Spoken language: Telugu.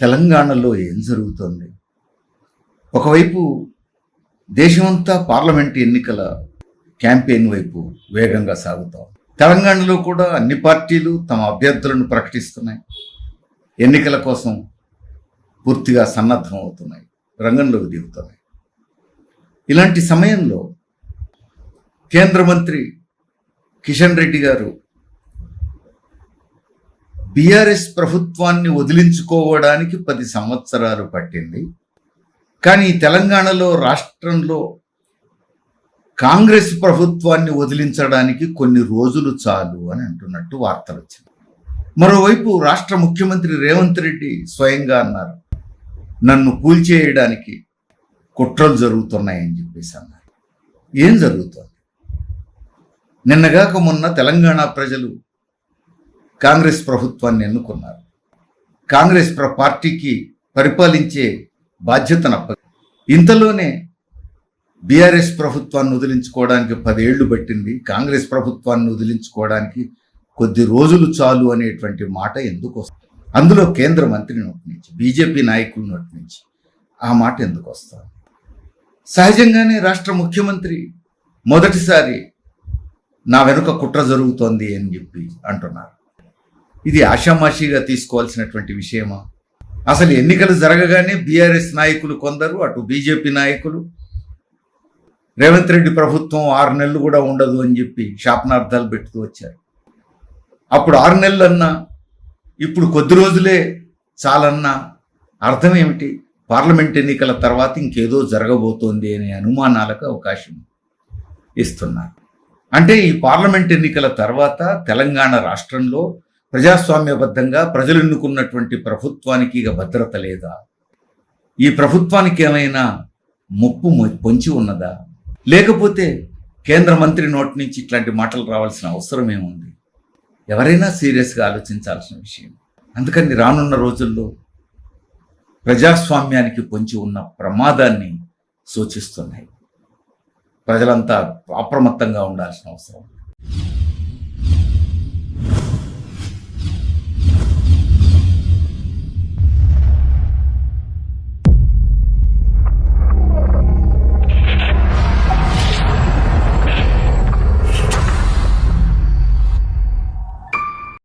తెలంగాణలో ఏం జరుగుతోంది? ఒకవైపు దేశమంతా పార్లమెంట్ ఎన్నికల క్యాంపెయిన్ వైపు వేగంగా సాగుతాం. తెలంగాణలో కూడా అన్ని పార్టీలు తమ అభ్యర్థులను ప్రకటిస్తున్నాయి. ఎన్నికల కోసం పూర్తిగా సన్నద్ధం అవుతున్నాయి. రంగంలోకి దిగుతున్నాయి. ఇలాంటి సమయంలో కేంద్ర మంత్రి కిషన్ రెడ్డి గారు బీఆర్ఎస్ ప్రభుత్వాన్ని వదిలించుకోవడానికి పది సంవత్సరాలు పట్టింది. కానీ తెలంగాణలో రాష్ట్రంలో కాంగ్రెస్ ప్రభుత్వాన్ని వదిలించడానికి కొన్ని రోజులు చాలు అని అంటున్నట్టు వార్తలు వచ్చినాయి మరోవైపు రాష్ట్ర ముఖ్యమంత్రి రేవంత్ రెడ్డి స్వయంగా అన్నారు నన్ను కూల్చేయడానికి కుట్రలు జరుగుతున్నాయని చెప్పేసి అన్నారు. ఏం జరుగుతుంది? నిన్నగాక మొన్న తెలంగాణ ప్రజలు కాంగ్రెస్ ప్రభుత్వాన్ని ఎన్నుకున్నారు. కాంగ్రెస్ ప్ర- పార్టీకి పరిపాలించే బాధ్యతను అప్ప ఇంతలోనే బీఆర్ఎస్ ప్రభుత్వాన్ని వదిలించుకోవడానికి పదేళ్ళు పట్టింది. కాంగ్రెస్ ప్రభుత్వాన్ని వదిలించుకోవడానికి కొద్ది రోజులు చాలు అనేటువంటి మాట ఎందుకు వస్తుంది అందులో కేంద్ర మంత్రి నోటి నుంచి బీజేపీ నాయకుల నోటి నుంచి ఆ మాట ఎందుకు వస్తుంది సహజంగానే రాష్ట్ర ముఖ్యమంత్రి మొదటిసారి నా వెనుక కుట్ర జరుగుతోంది అని చెప్పి అంటున్నారు. ఇది ఆషామాషిగా తీసుకోవాల్సినటువంటి విషయమా? అసలు ఎన్నికలు జరగగానే బీఆర్ఎస్ నాయకులు కొందరు అటు బీజేపీ నాయకులు రేవంత్ రెడ్డి ప్రభుత్వం ఆరు నెలలు కూడా ఉండదు అని చెప్పి శాపనార్థాలు పెట్టుతూ వచ్చారు. అప్పుడు ఆరు నెలలు అన్నా ఇప్పుడు కొద్ది రోజులే చాలన్నా అర్థం ఏమిటి? పార్లమెంట్ ఎన్నికల తర్వాత ఇంకేదో జరగబోతోంది అనే అనుమానాలకు అవకాశం ఇస్తున్నారు. అంటే ఈ పార్లమెంట్ ఎన్నికల తర్వాత తెలంగాణ రాష్ట్రంలో ప్రజాస్వామ్యబద్ధంగా ప్రజలు ఎన్నుకున్నటువంటి ప్రభుత్వానికి ఇక భద్రత లేదా? ఈ ప్రభుత్వానికి ఏమైనా ముప్పు పొంచి ఉన్నదా? లేకపోతే కేంద్ర మంత్రి నోటి నుంచి ఇట్లాంటి మాటలు రావాల్సిన అవసరం ఏముంది? ఎవరైనా సీరియస్గా ఆలోచించాల్సిన విషయం. అందుకని రానున్న రోజుల్లో ప్రజాస్వామ్యానికి పొంచి ఉన్న ప్రమాదాన్ని సూచిస్తున్నాయి. ప్రజలంతా అప్రమత్తంగా ఉండాల్సిన అవసరం ఉంది.